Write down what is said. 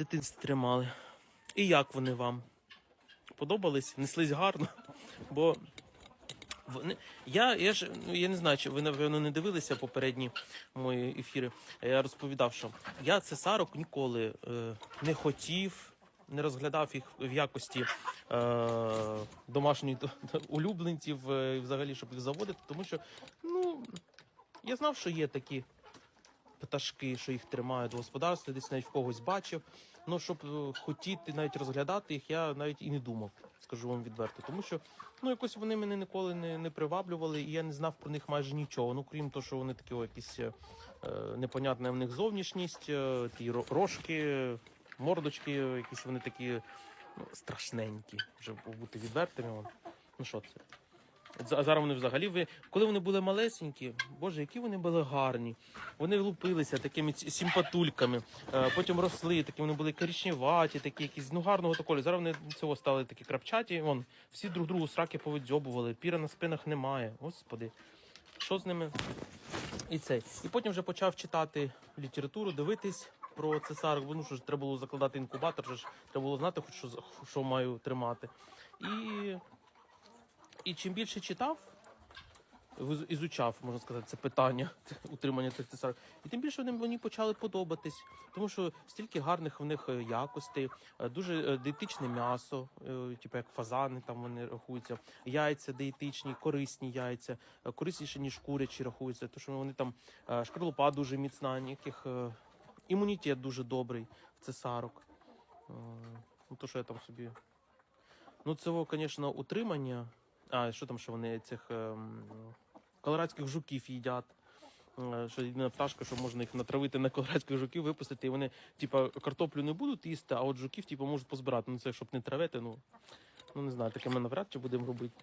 дитинстві тримали. І як вони вам? Подобались? Неслись гарно? Бо вони... я, я ж ну, я не знаю, чи ви напевно не дивилися попередні мої ефіри. Я розповідав, що я цесарок ніколи е, не хотів, не розглядав їх в якості е, домашніх улюбленців, е, взагалі, щоб їх заводити, тому що ну, я знав, що є такі пташки, що їх тримають в господарстві, десь навіть в когось бачив. Ну, щоб е, хотіти навіть розглядати їх, я навіть і не думав, скажу вам відверто. Тому що ну, якось вони мене ніколи не, не приваблювали, і я не знав про них майже нічого. Ну, крім того, що вони такі о, якісь е, непонятна в них зовнішність, е, ті рожки, мордочки, якісь вони такі ну, страшненькі, вже бути відвертими. Ну що це? Зараз вони взагалі ви, коли вони були малесенькі, боже, які вони були гарні. Вони лупилися такими симпатульками, е, потім росли, такі вони були коричневаті, такі якісь ну гарного такого. Зараз вони цього стали такі крапчаті. Вон всі друг другу сраки повидзьобували, піра на спинах немає. Господи, що з ними? І цей. І потім вже почав читати літературу, дивитись про цесарок, бо ну що ж треба було закладати інкубатор, же ж треба було знати, хоч що, що маю тримати. І і чим більше читав, ізучав, можна сказати, це питання утримання цих цесарок, і тим більше вони мені почали подобатись, тому що стільки гарних в них е, якостей, е, дуже е, диетичне м'ясо, типу як фазани, там вони рахуються, яйця диетичні, корисні яйця, корисніше ніж курячі рахуються, тому що вони там шкарлупа дуже міцна, ніяких імунітет дуже добрий в цесарок. Ну, то, що я там собі Ну, цього, звісно, утримання. А, що там, що вони цих ем, колорадських жуків їдять. Е, Що єдина пташка, що можна їх натравити на колорадських жуків, випустити, і вони, типа, картоплю не будуть їсти, а от жуків, типу, можуть позбирати. Ну, це щоб не травити, ну. Ну, не знаю, таке ми навряд чи будемо робити.